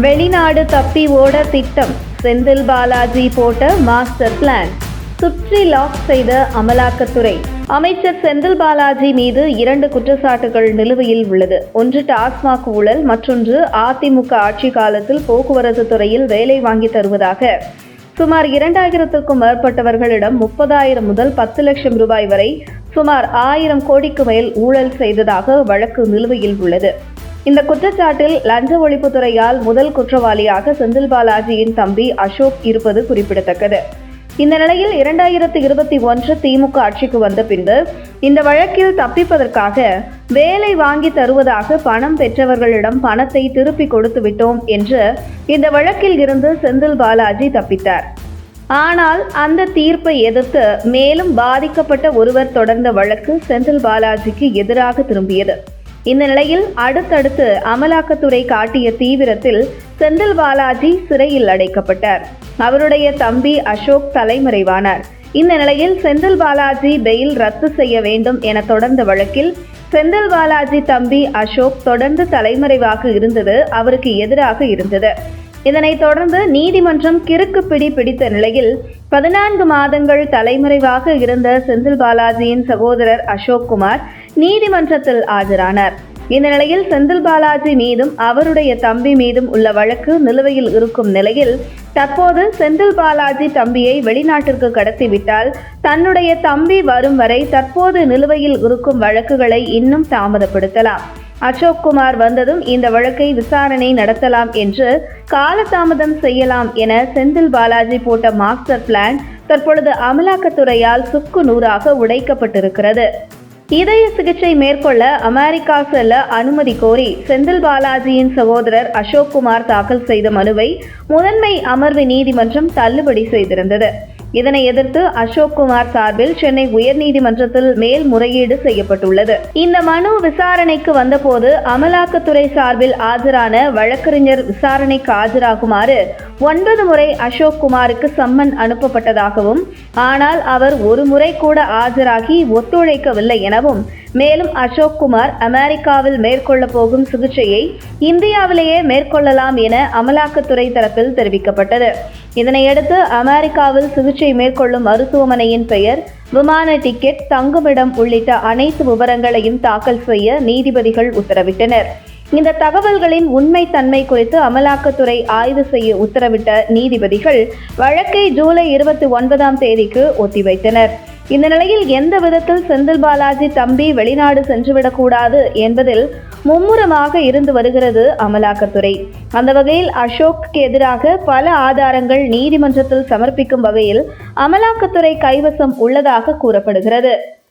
வெளிநாடு தப்பி ஓட திட்டம். செந்தில் பாலாஜி போட்ட மாஸ்டர் பிளான். சுற்றி லாக் செய்த அமலாக்கத்துறை. அமைச்சர் செந்தில் பாலாஜி மீது இரண்டு குற்றச்சாட்டுகள் நிலுவையில் உள்ளது. ஒன்று டாஸ்மாக் ஊழல் மற்றொன்று அதிமுக ஆட்சி காலத்தில் போக்குவரத்து துறையில் வேலை வாங்கி தருவதாக. சுமார் இரண்டாயிரத்துக்கும் மேற்பட்டவர்களிடம் முப்பதாயிரம் முதல் பத்து லட்சம் ரூபாய் வரை சுமார் ஆயிரம் கோடிக்கு மேல் ஊழல் செய்ததாக வழக்கு நிலுவையில் உள்ளது. இந்த குற்றச்சாட்டில் லஞ்ச ஒழிப்புத்துறையால் முதல் குற்றவாளியாக செந்தில் பாலாஜியின் தம்பி அசோக் இருப்பது குறிப்பிடத்தக்கது. இந்த நிலையில் இரண்டாயிரத்து இருபத்தி ஒன்று திமுக ஆட்சிக்கு வந்த பின்பு இந்த வழக்கில் தப்பிப்பதற்காக வேலை வாங்கி தருவதாக பணம் பெற்றவர்களிடம் பணத்தை திருப்பி கொடுத்து விட்டோம் என்று இந்த வழக்கில் இருந்து செந்தில் பாலாஜி தப்பித்தார். ஆனால் அந்த தீர்ப்பை எதிர்த்து மேலும் பாதிக்கப்பட்ட ஒருவர் தொடர்ந்த வழக்கு செந்தில் பாலாஜிக்கு எதிராக திரும்பியது. இந்த நிலையில் அடுத்தடுத்து அமலாக்கத்துறை காட்டிய தீவிரத்தில் செந்தில் பாலாஜி சிறையில் அடைக்கப்பட்டார். அவருடைய தம்பி அசோக் தலைமறைவானார். இந்த நிலையில் செந்தில் பாலாஜி பெயில் ரத்து செய்ய வேண்டும் என தொடர்ந்த வழக்கில் செந்தில் பாலாஜி தம்பி அசோக் தொடர்ந்து தலைமறைவாக இருந்தது அவருக்கு எதிராக இருந்தது. இதனைத் தொடர்ந்து நீதிமன்றம் கிறுக்கு பிடி பிடித்த நிலையில் பதினான்கு மாதங்கள் தலைமறைவாக இருந்த செந்தில் பாலாஜியின் சகோதரர் அசோக் குமார் நீதிமன்றத்தில் ஆஜரானார். இந்த நிலையில் செந்தில் பாலாஜி மீதும் அவருடைய தம்பி மீதும் உள்ள வழக்கு நிலுவையில் இருக்கும் நிலையில் தற்போது செந்தில் பாலாஜி தம்பியை வெளிநாட்டிற்கு கடத்திவிட்டால் தன்னுடைய தம்பி வரும் வரை தற்போது நிலுவையில் இருக்கும் வழக்குகளை இன்னும் தாமதப்படுத்தலாம். அசோக் குமார் வந்ததும் இந்த வழக்கை விசாரணை நடத்தலாம் என்று காலதாமதம் செய்யலாம் என செந்தில் பாலாஜி போட்ட மாஸ்டர் பிளான் தற்பொழுது அமலாக்கத்துறையால் சுக்கு நூறாக உடைக்கப்பட்டிருக்கிறது. இதய சிகிச்சை மேற்கொள்ள அமெரிக்கா செல்ல அனுமதி கோரி செந்தில் பாலாஜியின் சகோதரர் அசோக் குமார் தாக்கல் செய்த மனுவை முதன்மை அமர்வு நீதிமன்றம் தள்ளுபடி செய்திருந்தது. இதனை எதிர்த்து அசோக் குமார் சார்பில் சென்னை உயர்நீதிமன்றத்தில் மேல்முறையீடு செய்யப்பட்டுள்ளது. இந்த மனு விசாரணைக்கு வந்தபோது அமலாக்கத்துறை சார்பில் ஆஜரான வழக்கறிஞர் விசாரணைக்கு ஆஜராகுமாறு ஒன்பது முறை அசோக் குமாருக்கு சம்மன் அனுப்பப்பட்டதாகவும் ஆனால் அவர் ஒரு முறை கூட ஆஜராகி ஒத்துழைக்கவில்லை எனவும் மேலும் அசோக் குமார் அமெரிக்காவில் மேற்கொள்ள போகும் சிகிச்சையை இந்தியாவிலேயே மேற்கொள்ளலாம் என அமலாக்கத்துறை தரப்பில் தெரிவிக்கப்பட்டது. இதனையடுத்து அமெரிக்காவில் சிகிச்சை மேற்கொள்ளும் மருத்துவமனையின் பெயர் விமான டிக்கெட் தங்குமிடம் உள்ளிட்ட அனைத்து விவரங்களையும் தாக்கல் செய்ய நீதிபதிகள் உத்தரவிட்டனர். இந்த தகவல்களின் உண்மைத்தன்மை குறித்து அமலாக்கத்துறை ஆய்வு செய்ய உத்தரவிட்ட நீதிபதிகள் வழக்கை ஜூலை இருபத்தி ஒன்பதாம் தேதிக்கு ஒத்திவைத்தனர். இந்த நிலையில் எந்த விதத்தில் செந்தில் பாலாஜி தம்பி வெளிநாடு சென்றுவிடக்கூடாது என்பதில் மும்முரமாக இருந்து வருகிறது அமலாக்கத்துறை. அந்த வகையில் அசோக்கு எதிராக பல ஆதாரங்கள் நீதிமன்றத்தில் சமர்ப்பிக்கும் வகையில் அமலாக்கத்துறை கைவசம் உள்ளதாக கூறப்படுகிறது.